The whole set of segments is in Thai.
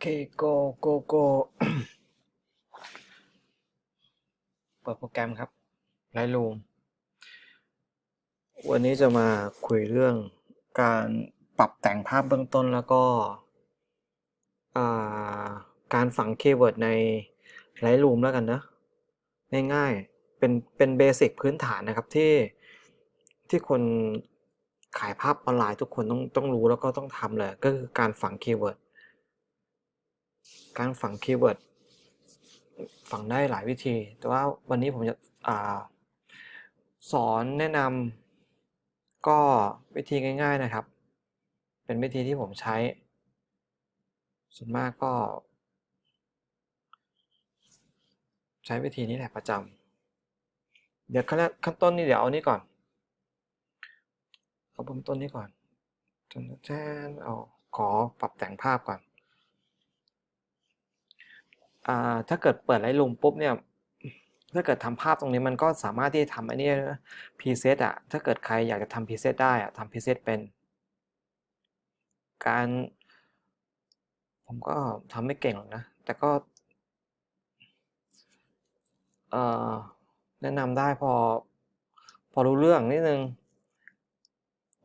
เคโกโกโกเปิดโปรแกรมครับ Lightroom วันนี้จะมาคุยเรื่องการปรับแต่งภาพเบื้องต้นแล้วก็การฝังคีย์เวิร์ดใน Lightroom แล้วกันนะ ง่ายๆ เป็นเป็นเบสิกพื้นฐานนะครับที่ที่คนขายภาพออนไลน์ทุกคนต้องต้องรู้แล้วก็ต้องทำเลย ก็คือการฝังคีย์เวิร์ด การฝังคีย์เวิร์ดฝังได้หลายวิธี แต่ว่าวันนี้ผมจะอาสอนแนะนำก็วิธีง่าย ๆนะครับ เป็นวิธีที่ผมใช้ ส่วนมากก็ ใช้วิธีนี้แหละประจำเดี๋ยวขั้นแรกขั้นต้นนี่เดี๋ยวเอานี้ก่อนเอาเบื้องต้นนี้ก่อนจนแจ้นเอาขอปรับแต่งภาพก่อน อ่าถ้าเกิดเปิดไลท์รูมปุ๊บเนี่ยถ้าเกิดทำภาพตรงนี้มันก็สามารถที่จะทำอันนี้นะพรีเซตอะถ้าเกิดใครอยากจะทำพรีเซตได้อะทำพรีเซตเป็น การ ผมก็ทำไม่เก่งหรอกนะ แต่ก็เอ่อแนะนำได้พอ พอรู้เรื่องนิดนึง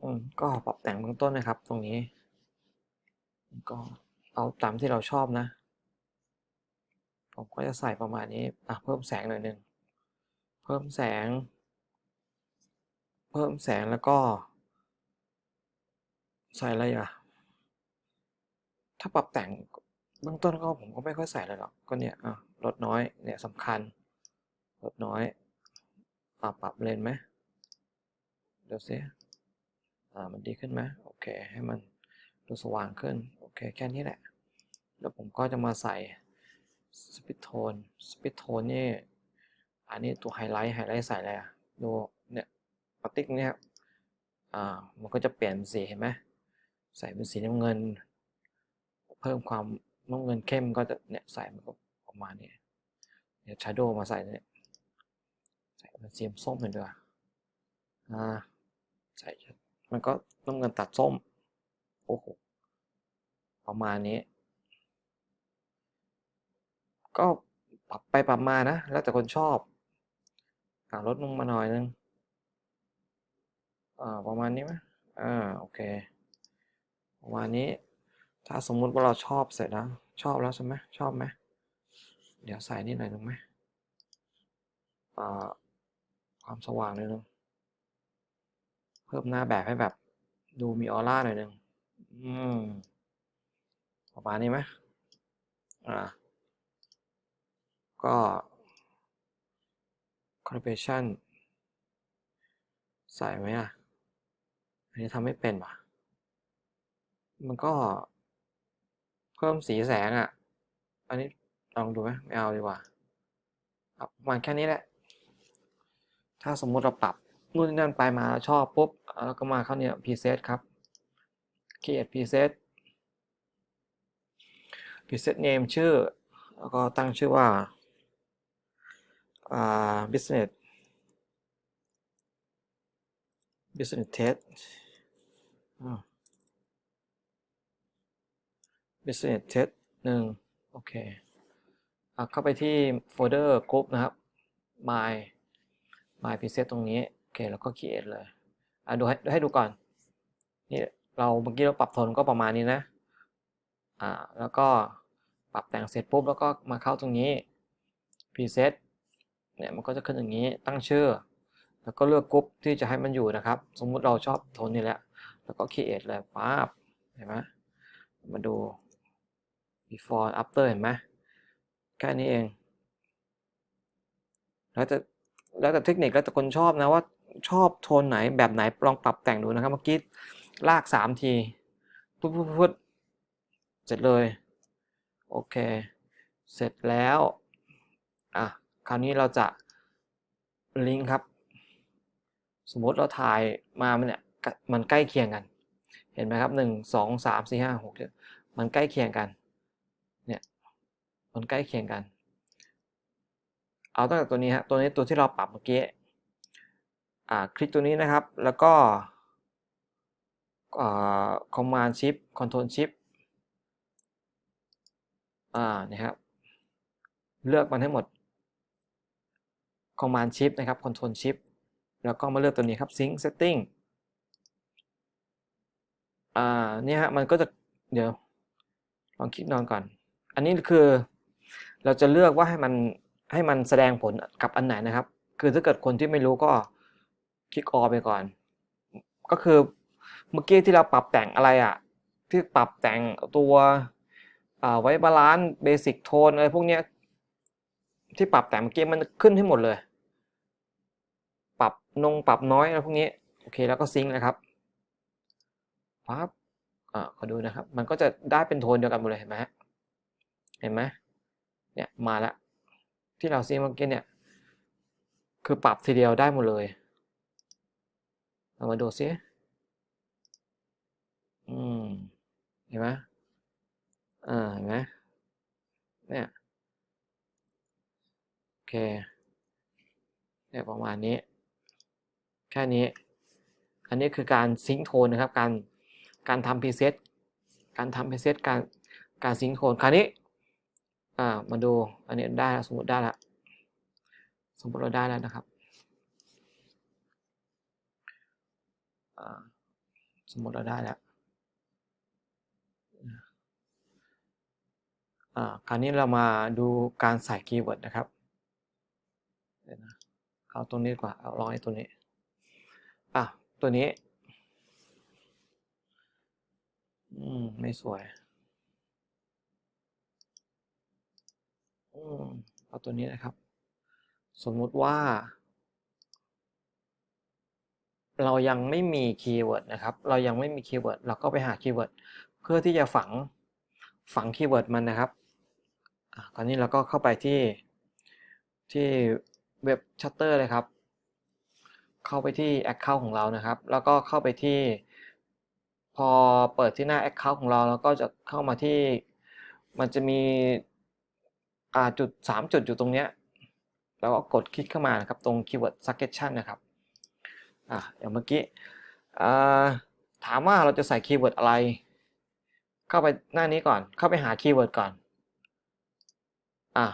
อืมก็ปรับแต่งเบื้องต้นนะครับ ตรงนี้ ก็เอาตามที่เราชอบนะ ผมก็จะใส่ประมาณนี้อะเพิ่มแสงหน่อยหนึ่งเพิ่มแสง เพิ่มแสงแล้วก็ ใส่อะไรอะ ถ้าปรับแต่งเบื้องต้นก็ผมก็ไม่ค่อยใส่เลยหรอกก็เนี่ยอะลดน้อยเนี่ยสำคัญลดน้อยอะปรับเลนไหมเดี๋ยวสิอ่ามันดีขึ้นไหมโอเคให้มันดูสว่างขึ้น โอเค แค่นี้แหละ แล้วผมก็จะมาใส่ สปิทโทนสปิทโทนนี่ อันนี้ตัวไฮไลท์ ไฮไลท์ใส่อะไรอะดูเนี่ยปาติ๊กเนี่ยครับอ่า มันก็จะเปลี่ยนสีเห็นไหมใส่เป็นสีน้ำเงิน เพิ่มความน้ำเงินเข้มก็จะเนี่ยใส่มันก็ประมาณนี้เดี๋ยวชาร์โดมาใส่เนี่ยใส่เป็นสีส้มเหมือนเดิมอ่าใส่มันก็น้ำเงินตัดส้ม โอ้โห ประมาณนี้ ก็ปรับไปปรับมานะ แล้วแต่คนชอบอ่าลดลงมาหน่อยนึงอ่าประมาณนี้ไหมอ่าโอเค ประมาณนี้ ถ้าสมมุติว่าเราชอบเสร็จแล้ว ชอบแล้วใช่ไหมชอบไหมเดี๋ยวใส่นี่หน่อยนึงไหมอ่าความสว่างหน่อยนึงเพิ่มหน้าแบบให้แบบดูมีออร่าหน่อยนึงอืมประมาณนี้ไหมอ่า ก็ calibration ใส่ไหมอะ อันนี้ทำไม่เป็นว่ะ มันก็ เพิ่มสีแสงอะ อันนี้ลองดูไหมไม่เอาดีกว่าอาประมาณแค่นี้แหละ ถ้าสมมุติเราปรับนู่นนี่นั่นไปมาชอบปุ๊บ แล้วก็มาเข้าเนี่ย preset ครับ create preset preset name ชื่อ แล้วก็ตั้งชื่อว่า business business test business test หนึ่งโอเคอเข้าไปที่โฟลเดอร์ group นะครับ my my preset ตรงนี้ โอเค แล้วก็ create เลยอะดูให้ให้ดูก่อน นี่เราเมื่อกี้เราปรับโทนก็ประมาณนี้นะ อ่า แล้วก็ปรับแต่งเสร็จปุ๊บ แล้วก็มาเข้าตรงนี้ preset เนี่ยมันก็จะขึ้นอย่างนี้ตั้งชื่อ แล้วก็เลือกกรุ๊ปที่จะให้มันอยู่นะครับ สมมุติเราชอบโทนนี้แหละ แล้วก็ create เลยปั๊บเห็นไหมมาดู before after เห็นไหมแค่นี้เอง แล้วแต่แล้วแต่เทคนิคแล้วแต่คนชอบนะว่าชอบโทนไหนแบบไหนลองปรับแต่งดูนะครับเมื่อกี้ลากสามทีปุ๊บปุ๊บปุ๊บเสร็จเลย โอเค เสร็จแล้ว อะ คราวนี้เราจะลิงก์ครับ สมมติเราถ่ายมามันเนี่ยมันใกล้เคียงกัน เห็นไหมครับหนึ่งสองสามสี่ห้าหกเจ็ดมันใกล้เคียงกันเนี่ยมันใกล้เคียงกัน เอาตั้งแต่ตัวนี้ฮะตัวนี้ตัวที่เราปรับเมื่อกี้อ่าคลิกตัวนี้นะครับแล้วก็อ่า command shift control shift อ่านะครับเลือกมันให้หมด Command Shift นะครับ Control Shift แล้วก็มาเลือกตัวนี้ครับ Sync Setting อ่าเนี่ยฮะมันก็จะเดี๋ยวลองคลิกนอนก่อน อันนี้คือเราจะเลือกว่าให้มันให้มันแสดงผลกับอันไหนนะครับ คือถ้าเกิดคนที่ไม่รู้ก็คลิกออไปก่อน ก็คือเมื่อกี้ที่เราปรับแต่งอะไรอะที่ปรับแต่งตัวอ่าไว้บาลานซ์เบสิกโทนอะไรพวกนี้ที่ปรับแต่งเมื่อกี้มันขึ้นให้หมดเลย นงปรับน้อยอะไรพวกนี้โอเคแล้วก็ซิงค์นะครับปั๊บอ่าขอดูนะครับ มันก็จะได้เป็นโทนเดียวกันหมดเลยเห็นไหมฮะเห็นไหมเนี่ยมาแล้วที่เราซิงค์เมื่อกี้เนี่ยคือปรับทีเดียวได้หมดเลยเรามาดูซิอืมเห็นไหมอ่าเห็นไหมเนี่ยโอเคเนี่ยประมาณนี้ ค่นี้ อันนี้คือการซิงค์โทนนะครับ การการทำพรีเซตการทำพรีเซตการการซิงค์โทนคราวนี้อ่ามาดูอันนี้ได้แล้วสมมติได้แล้วสมมติเราได้แล้วนะครับสมมติเราได้แล้วคราวนี้เรามาดูการใส่คีย์เวิร์ดนะครับ เอาตรงนี้ดีกว่า เอาลองไอ้ตัวนี้ ตัวนี้ อืม ไม่สวย อืมเอาตัวนี้นะครับ สมมุติว่า เรายังไม่มีคีย์เวิร์ดนะครับ เรายังไม่มีคีย์เวิร์ดเราก็ไปหาคีย์เวิร์ดเพื่อที่จะฝังฝังคีย์เวิร์ดมันนะครับอะตอนนี้เราก็เข้าไปที่ที่เว็บชัตเตอร์เลยครับ เข้าไปที่ Account ของเรานะครับ แล้วก็เข้าไปที่ พอเปิดที่หน้า Account ของเราแล้วก็จะเข้ามาที่ มันจะมีจุดสามจุดอยู่ตรงเนี้ยแล้วก็กดคลิกเข้ามานะครับตรง Keyword Suggestion นะครับอ่าอย่างเมื่อกี้ถามว่าเราจะใส่คีย์เวิร์ดอะไร เข้าไปหน้านี้ก่อน เข้าไปหาคีย์เวิร์ดก่อนอ่า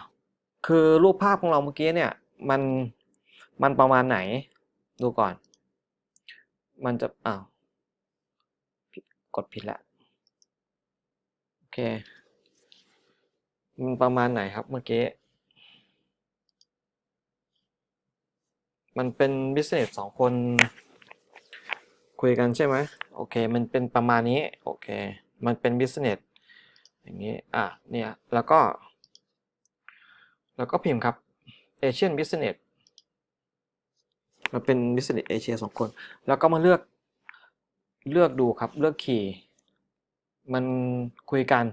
คือรูปภาพของเราเมื่อกี้เนี่ยมันมันประมาณไหน ดูก่อน มันจะ อ้าว กดผิดล้วโอเค มันประมาณไหนครับเมื่อกี้ มันเป็นบิสเนสสองคน คุยกันใช่ไหม โอเค มันเป็นประมาณนี้ โอเค มันเป็นบิสเนสอย่างนี้ อะ เนี่ย แล้วก็ แล้วก็พิมพ์ครับ Asian Business มันเป็น Business Asia สองคน แล้วก็มาเลือกเลือกดูครับเลือกคีย์มันคุยกัน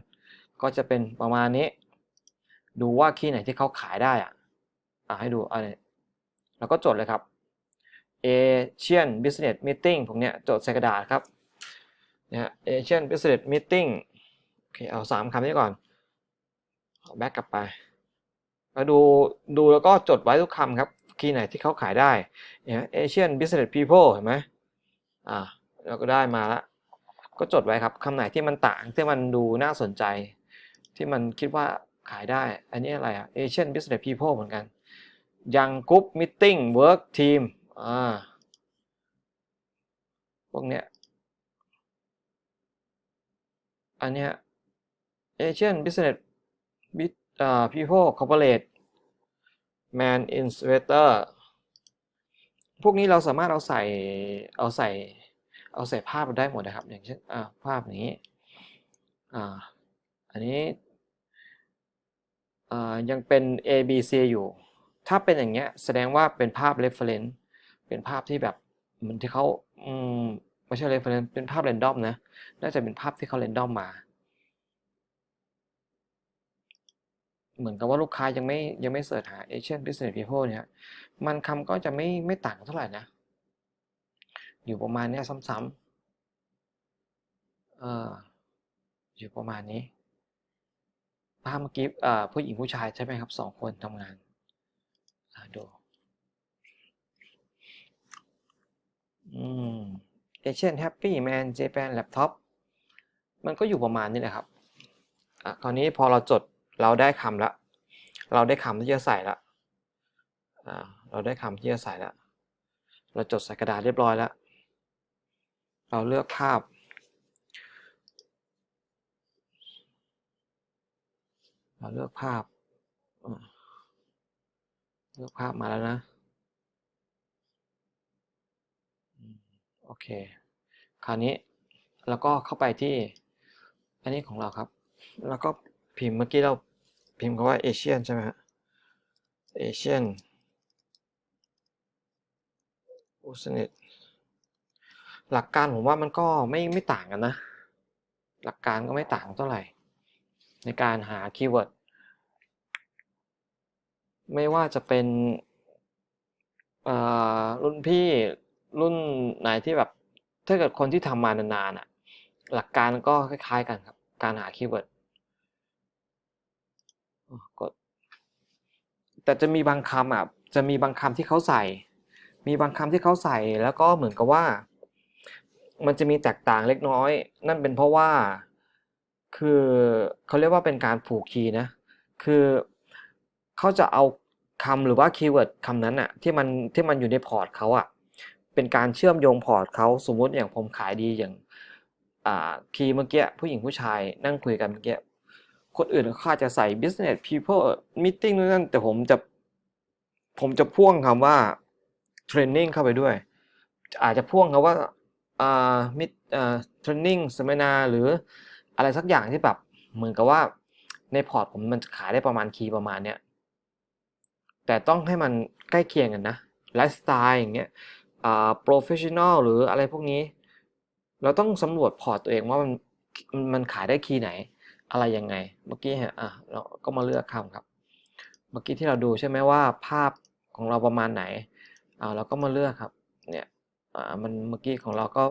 ก็จะเป็นประมาณนี้ ดูว่าคีย์ไหนที่เขาขายได้อะอะให้ดูอะไรแล้วก็จดเลยครับ Asian Business Meeting พวกเนี้ยจดใส่กระดาษครับเนะฮะ Asian Business Meeting โอเคเอาสามคำนี้ก่อนเอาแบ็กกลับไปมาดูดูแล้วก็จดไว้ทุกคำครับ คีย์ไหนที่เขาขายได้เนี่ย Asian Business People เห็นไหมอ่าเราก็ได้มาแล้วก็จดไว้ครับคำไหนที่มันต่างที่มันดูน่าสนใจ ที่มันคิดว่าขายได้ อันนี้อะไรอะ Asian Business People เหมือนกันยังกรุ๊ปมิทติ้งเวิร์กทีมอ่าพวกเนี้ยอันเนี้ย Asian Business Bit อ่า People Corporate Man Innovator พวกนี้เราสามารถเอาใส่เอาใส่เอาใส่ภาพได้หมดนะครับ อย่างเช่นภาพนี้อ่าอันนี้ยังเป็น A B C อยู่ ถ้าเป็นอย่างเงี้ยแสดงว่าเป็นภาพ reference เป็นภาพที่แบบมือนที่เขาไม่ใช่ reference เป็นภาพ random นะ น่าจะเป็นภาพที่เขา random มา เหมือนกับว่าลูกค้ายังไม่ยังไม่เสิร์ชหา Asian Business People เนี่ย มันคำก็จะไม่ไม่ต่างเท่าไหร่นะ อยู่ประมาณเนี้ยซ้ำๆเอออยู่ประมาณนี้ภาพเมื่อกี้เอ่อผู้หญิงผู้ชายใช่ไหมครับสองคนทำงานดูอืม Asian Happy Man Japan Laptop มันก็อยู่ประมาณนี้แหละครับอะคราวนี้พอเราจด เราได้คำละ เราได้คำที่จะใส่ละอ่าเราได้คำที่จะใส่ละ เราจดใส่กระดาษเรียบร้อยแล้ว เราเลือกภาพ เราเลือกภาพ เลือกภาพมาแล้วนะ โอเค คราวนี้แล้วก็เข้าไปที่อันนี้ของเราครับ แล้วก็พิมพ์เมื่อกี้เรา พิมพ์คำว่าเอเชียนใช่ไหมฮะเอเชียนอเซเนตหลักการผมว่ามันก็ไม่ไม่ต่างกันนะ หลักการก็ไม่ต่างเท่าไหร่ ในการหาคีย์เวิร์ดไม่ว่าจะเป็นอ่อรุ่นพี่รุ่นไหนที่แบบถ้าเกิดคนที่ทำมานานๆอะหลักการก็คล้ายๆกันครับ การหาคีย์เวิร์ด กดแต่จะมีบางคำอะจะมีบางคำที่เขาใส่ มีบางคำที่เขาใส่แล้วก็เหมือนกับว่า มันจะมีแตกต่างเล็กน้อย นั่นเป็นเพราะว่าคือเขาเรียกว่าเป็นการผูกคีย์นะ คือเขาจะเอาคำหรือว่าคีย์เวิร์ดคำนั้นอะที่มันที่มันอยู่ในพอร์ตเขาอะเป็นการเชื่อมโยงพอร์ตเขาสมมุติอย่างผมขายดีอย่างอ่าคีย์เมื่อกี้ผู้หญิงผู้ชายนั่งคุยกันเมื่อกี้ คนอื่นเขาอาจจะใส่ business people meeting นู่นนั่นแต่ผมจะผมจะพ่วงคำว่า training เข้าไปด้วย อาจจะพ่วงคำว่าอ่ามิอ่า training สัมมนาหรืออะไรสักอย่างที่แบบเหมือนกับว่าในพอร์ตผมมันขายได้ประมาณคีย์ประมาณเนี้ยแต่ต้องให้มันใกล้เคียงกันนะไลฟ์สไตล์อย่างเงี้ยอ่า professional หรืออะไรพวกนี้ เราต้องสำรวจพอร์ตตัวเองว่ามันมันขายได้คีย์ไหน อะไรยังไง เมื่อกี้ฮะอะเราก็มาเลือกคำครับ เมื่อกี้ที่เราดูใช่ไหมว่าภาพของเราประมาณไหนอ่าเราก็มาเลือกครับเนี่ยอ่ามันเมื่อกี้ของเราก็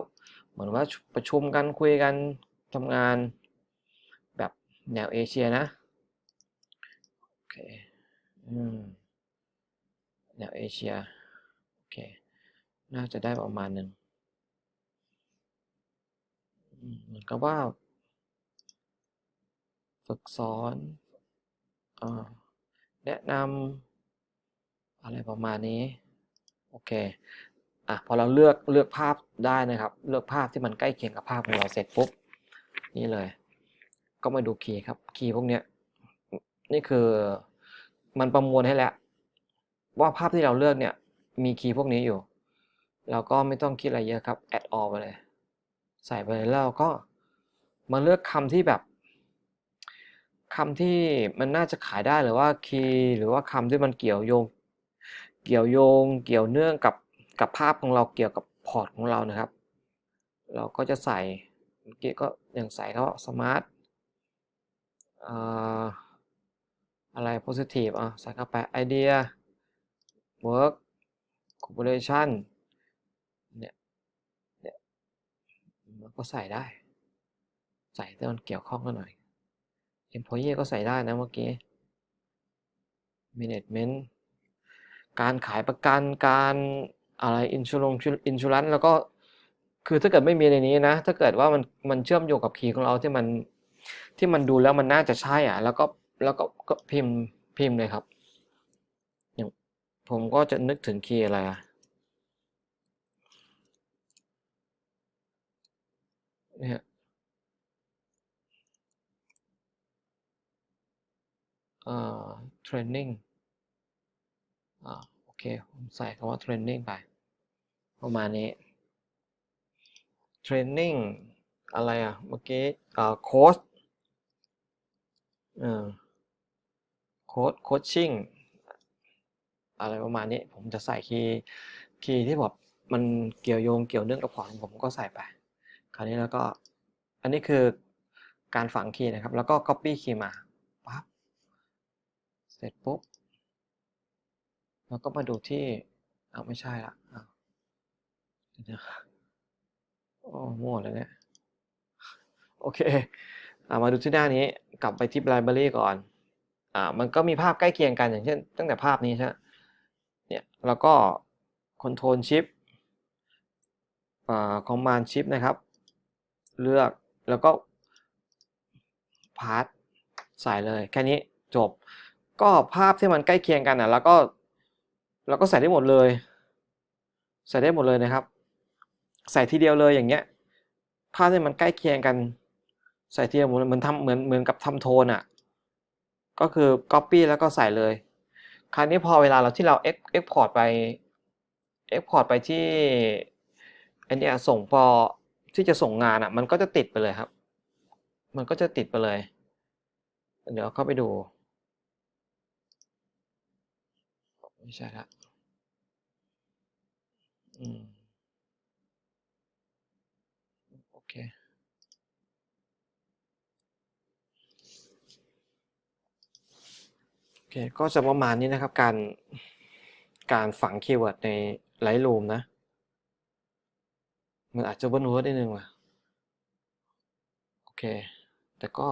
เหมือนว่าประชุมกันคุยกันทำงานแบบแนวเอเชียนะโอเคอืมแนวเอเชียโอเคน่าจะได้ประมาณหนึ่งเหมือนกับว่า ฝึกสอนอแนะนำอะไรประมาณนี้ โอเคอะพอเราเลือกเลือกภาพได้นะครับ เลือกภาพที่มันใกล้เคียงกับภาพของเราเสร็จปุ๊บ นี่เลย ก็มาดูคีย์ครับ คีย์พวกเนี้ยนี่คือมันประมวลให้แล้ว ว่าภาพที่เราเลือกเนี่ยมีคีย์พวกนี้อยู่ เราก็ไม่ต้องคิดอะไรเยอะครับ add all ไปเลย ใส่ไปเลยแล้วก็มาเลือกคำที่แบบ คำที่มันน่าจะขายได้หรือว่าคีย์หรือว่าคำที่มันเกี่ยวโยง เกี่ยวโยง เกี่ยวเนื่องกับกับภาพของเราเกี่ยวกับพอร์ตของเรานะครับ เราก็จะใส่เมื่อกี้ก็อย่างใส่เขาสมาร์ทอะไร positive อะใส่เข้าไป idea work corporation เนี่ยเนี่ยมันก็ใส่ได้ ใส่ที่มันเกี่ยวข้องกันหน่อย employee ก็ใส่ได้นะเมื่อกี้ management การขายประกันการอะไร insurance insurance แล้วก็คือถ้าเกิดไม่มีในนี้นะ ถ้าเกิดว่ามันมันเชื่อมโยงกับคีย์ของเราที่มันที่มันดูแล้วมันน่าจะใช่อะ แล้วก็แล้วก็ก็พิมพ์พิมพ์เลยครับอย่างผมก็จะนึกถึงคีย์อะไรอะเนี่ย อ่า training อ่าโอเค ผมใส่คำว่า training ไป ประมาณนี้ training อะไรอะ เมื่อกี้อ่าโค้ชเออโค้ชโคชชิ่งอะไรประมาณนี้ ผมจะใส่คีย์คีย์ที่แบบมันเกี่ยวโยงเกี่ยวเนื่องกับของผมก็ใส่ไป คราวนี้แล้วก็ อันนี้คือการฝังคีย์นะครับ แล้วก็ copy คีย์มา สร็จปุ๊บแล้วก็มาดูที่เอาไม่ใช่ละอ้าวเดี๋ยวนะโอ้มั่วแล้วเนี่ย โอเคอ่ามาดูที่หน้านี้กลับไปที่ library ก่อนอ่ามันก็มีภาพใกล้เคียงกันอย่างเช่น ตั้งแต่ภาพนี้ใช่ไหมเนี่ยแล้วก็ control shift อ่า command shift นะครับ เลือกแล้วก็ part ใส่เลยแค่นี้จบ ก็ภาพที่มันใกล้เคียงกันอะแล้วก็แล้วก็ใส่ได้หมดเลย ใส่ได้หมดเลยนะครับ ใส่ทีเดียวเลยอย่างเงี้ยภาพที่มันใกล้เคียงกัน ใส่ทีเดียวหมดเลยเหมือนทำเหมือนเหมือนกับทำโทนอะก็คือ copy แล้วก็ใส่เลย คราวนี้พอเวลาเราที่เรา ex- export ไป export ไปที่อันเนี้ยส่งพอที่จะส่งงานอะ มันก็จะติดไปเลยครับ มันก็จะติดไปเลย เดี๋ยวเข้าไปดู ไม่ใช่ละอืมโอเค โอเค ก็จะประมาณนี้นะครับการการฝังคีย์เวิร์ดใน Lightroom นะ มันอาจจะเบิ้ลเวิร์ดนิดนึงว่ะ โอเค แต่ก็